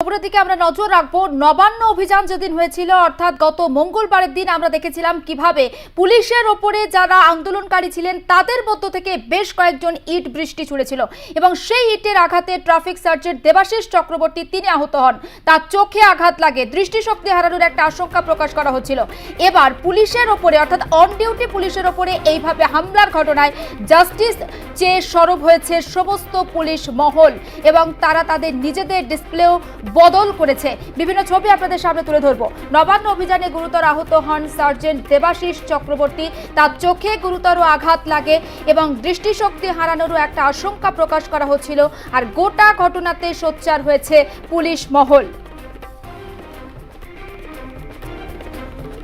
খবরের দিকে আমরা নজর রাখব। নবান্ন অভিযান যেদিন হয়েছিল, অর্থাৎ গত মঙ্গলবারের দিন আমরা দেখেছিলাম কীভাবে পুলিশের ওপরে যারা আন্দোলনকারী ছিলেন, তাদের মধ্য থেকে বেশ কয়েকজন ইট বৃষ্টি ছুড়েছিল এবং সেই ইটের আঘাতে ট্রাফিক সার্জেন্ট দেবাশিস চক্রবর্তী তিনি আহত হন। তার চোখে আঘাত লাগে, দৃষ্টিশক্তি হারানোর একটা আশঙ্কা প্রকাশ করা হচ্ছিল। এবার পুলিশের ওপরে, অর্থাৎ অন ডিউটি পুলিশের ওপরে এইভাবে হামলার ঘটনায় জাস্টিস চেয়ে সরব হয়েছে সমস্ত পুলিশ মহল এবং তারা তাদের নিজেদের ডিসপ্লেও বদল করেছে। বিভিন্ন ছবি আপনাদের সামনে তুলে ধরবো। নবান্ন অভিযানে গুরুতর আহত হন সার্জেন্ট দেবাশিস চক্রবর্তী। তার চোখে গুরুতর আঘাত লাগে এবং দৃষ্টিশক্তি হারানোরও একটা আশঙ্কা প্রকাশ করা হচ্ছিল। আর গোটা ঘটনাতে সোচ্চার হয়েছে পুলিশ মহল।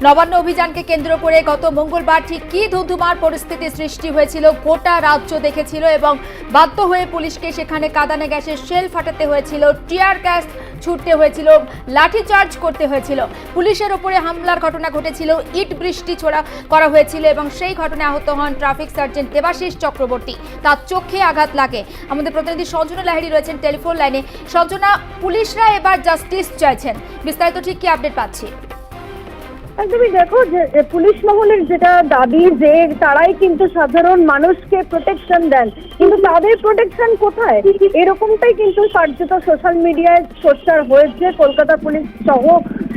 নবান্ন অভিযানকে কেন্দ্র করে গত মঙ্গলবার ঠিক কি ধুধুমার পরিস্থিতি সৃষ্টি হয়েছিল গোটা রাজ্য দেখেছিল এবং বাধ্য হয়ে পুলিশকে সেখানে কাদানে গ্যাসের শেল ফাটাতে হয়েছিল, টিয়ার গ্যাস ছুটতে হয়েছিল লাঠিচার্জ করতে হয়েছিল। পুলিশের ওপরে হামলার ঘটনা ঘটেছিল, ইট বৃষ্টি ছোড়া করা হয়েছিল এবং সেই ঘটনায় আহত হন ট্রাফিক সার্জেন্ট দেবাশিস চক্রবর্তী। তার চোখে আঘাত লাগে। আমাদের প্রতিনিধি সঞ্জনা লাহিড়ী রয়েছেন টেলিফোন লাইনে। সঞ্জনা, পুলিশরা এবার জাস্টিস চাইছেন। বিস্তারিত ঠিক কি আপডেট পাচ্ছি। একদমই দেখো যে পুলিশ মহলের যেটা দাবি যে তারাই কিন্তু সাধারণ মানুষকে প্রোটেকশন দেন, কিন্তু তাদের প্রোটেকশন কোথায়? এরকমটাই কিন্তু কার্যত সোশ্যাল মিডিয়ায় প্রচার হয়েছে, কলকাতা পুলিশ সহ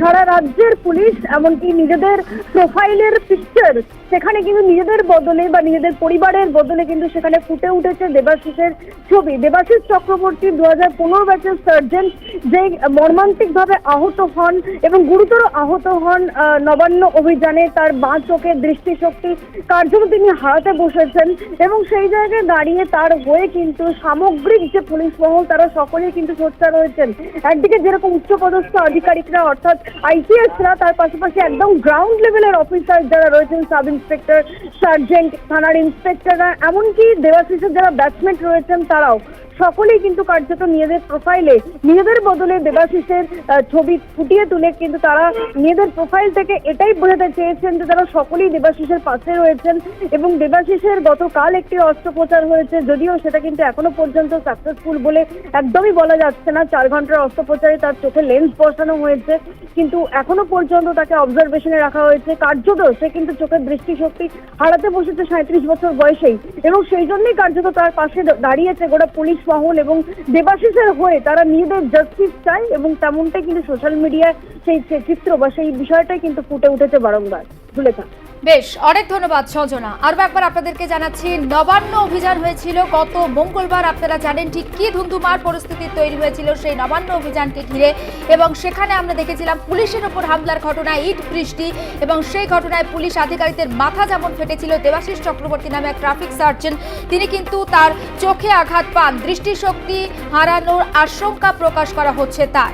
সারা রাজ্যের পুলিশ, এমনকি নিজেদের প্রোফাইলের পিকচার সেখানে কিন্তু নিজেদের বদলে বা নিজেদের পরিবারের বদলে কিন্তু সেখানে ফুটে উঠেছে দেবাশিসের ছবি। দেবাশিস চক্রবর্তী দু হাজার পনেরো ব্যাচের সার্জেন্ট যে মর্মান্তিকভাবে আহত হন এবং গুরুতর আহত হন নবান্ন অভিযানে তার বাঁ চোখের দৃষ্টিশক্তি কার্যত তিনি হারাতে বসেছেন এবং সেই জায়গায় দাঁড়িয়ে তার হয়ে কিন্তু সামগ্রিক যে পুলিশ মহল, তারা সকলেই কিন্তু সোচ্চার রয়েছেন একদিকে যেরকম উচ্চপদস্থ আধিকারিকরা, অর্থাৎ আইপিএসরা তার পাশাপাশি একদম গ্রাউন্ড লেভেলের অফিসার যারা রয়েছেন সাব ইন্সপেক্টর সার্জেন্ট থানার ইন্সপেক্টররা এমনকি দেবাশিসের যারা ব্যাটসম্যান রয়েছেন, তারাও সকলেই কিন্তু কার্যত নিজেদের প্রোফাইলে নিজেদের বদলে দেবাশিসের ছবি ফুটিয়ে তুলে কিন্তু তারা নিজেদের প্রোফাইল থেকে এটাই বোঝাতে চেয়েছেন যে তারা সকলেই দেবাশিসের পাশে রয়েছেন এবং দেবাশিসের গতকাল একটি অস্ত্রোপচার হয়েছে যদিও সেটা কিন্তু এখনও পর্যন্ত সাকসেসফুল বলে একদমই বলা যাচ্ছে না। চার ঘণ্টার অস্ত্রোপচারে তার চোখে লেন্স বসানো হয়েছে। কিন্তু এখনও পর্যন্ত তাকে অবজারভেশনে রাখা হয়েছে। কার্যত সে কিন্তু চোখের দৃষ্টিশক্তি হারাতে বসেছে সাঁত্রিশ বছর বয়সেই এবং সেই জন্যই কার্যত তার পাশে দাঁড়িয়েছে গোটা পুলিশ মহল এবং দেবাশিসের হয়ে তারা নিজেদের জাস্টিস চায় এবং তেমনটাই কিন্তু সোশ্যাল মিডিয়ায় সেই চিত্র বা সেই বিষয়টাই কিন্তু ফুটে উঠেছে বারংবার। সুলেখা বেশ, অনেক ধন্যবাদ সঞ্জনা আরও একবার আপনাদেরকে জানাচ্ছি, নবান্ন অভিযান হয়েছিল, গত মঙ্গলবার আপনারা জানেন ঠিক কি ধুমধুমার পরিস্থিতি তৈরি হয়েছিল সেই নবান্ন অভিযানকে ঘিরে। এবং সেখানে আমরা দেখেছিলাম পুলিশের ওপর হামলার ঘটনায় ইট বৃষ্টি এবং সেই ঘটনায় পুলিশ আধিকারিকদের মাথা যেমন ফেটেছিল, দেবাশিস চক্রবর্তী নামে এক ট্রাফিক সার্জন, তিনি কিন্তু তার চোখে আঘাত পান। দৃষ্টিশক্তি হারানোর আশঙ্কা প্রকাশ করা হচ্ছে তার।